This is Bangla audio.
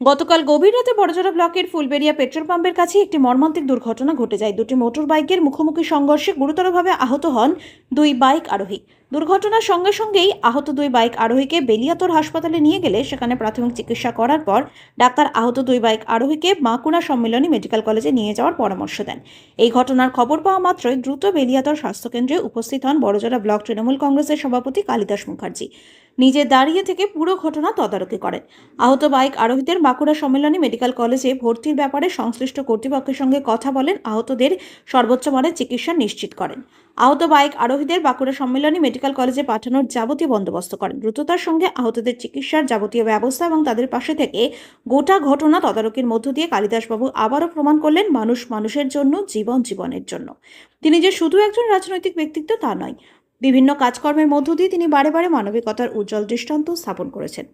গতকাল গভীর রাতে বড়জোড়া ব্লকের ফুলবেরিয়া পেট্রোল পাম্পের কাছে একটি মর্মান্তিক দুর্ঘটনা ঘটে যায়। দুটি মোটর বাইকের মুখোমুখি সংঘর্ষে গুরুতরভাবে আহত হন দুই বাইক আরোহী। দুর্ঘটনার সঙ্গে সঙ্গেই আহত দুই বাইক আরোহীকে বেলিয়াতর হাসপাতালে নিয়ে গেলে সেখানে প্রাথমিক চিকিৎসা করার পর ডাক্তার আহত দুই বাইক আরোহীকে বাঁকুড়া সম্মিলনী মেডিকেল কলেজে নিয়ে যাওয়ার পরামর্শ দেন। এই ঘটনার খবর পাওয়া মাত্রই দ্রুত বেলিয়াতর স্বাস্থ্যকেন্দ্রে উপস্থিত হন বড়জোড়া ব্লক তৃণমূল কংগ্রেসের সভাপতি কালিদাস মুখার্জি। নিজে দাঁড়িয়ে থেকে পুরো ঘটনা তদারকি করেন। আহত বাইক আরোহীদের বাঁকুড়া সম্মেলনী মেডিকেল কলেজে ভর্তির ব্যাপারে সংশ্লিষ্ট কর্তৃপক্ষের সঙ্গে কথা বলেন, আহতদের সর্বোচ্চ মানের চিকিৎসা নিশ্চিত করেন। আহত বাইক আরোহীদের বাঁকুড়া সম্মেলনী মেডিকেল কলেজে পাঠানোর যাবতীয় বন্দোবস্ত করেন। দ্রুততার সঙ্গে আহতদের চিকিৎসার যাবতীয় ব্যবস্থা এবং তাদের পাশে থেকে গোটা ঘটনা তদারকির মধ্য দিয়ে কালিদাসবাবু আবারও প্রমাণ করলেন মানুষ মানুষের জন্য, জীবন জীবনের জন্য। তিনি যে শুধু একজন রাজনৈতিক ব্যক্তিত্ব তা নয়, বিভিন্ন কাজকর্মের মধ্য দিয়ে তিনি বারে বারে মানবিকতার উজ্জ্বল দৃষ্টান্ত স্থাপন করেছেন।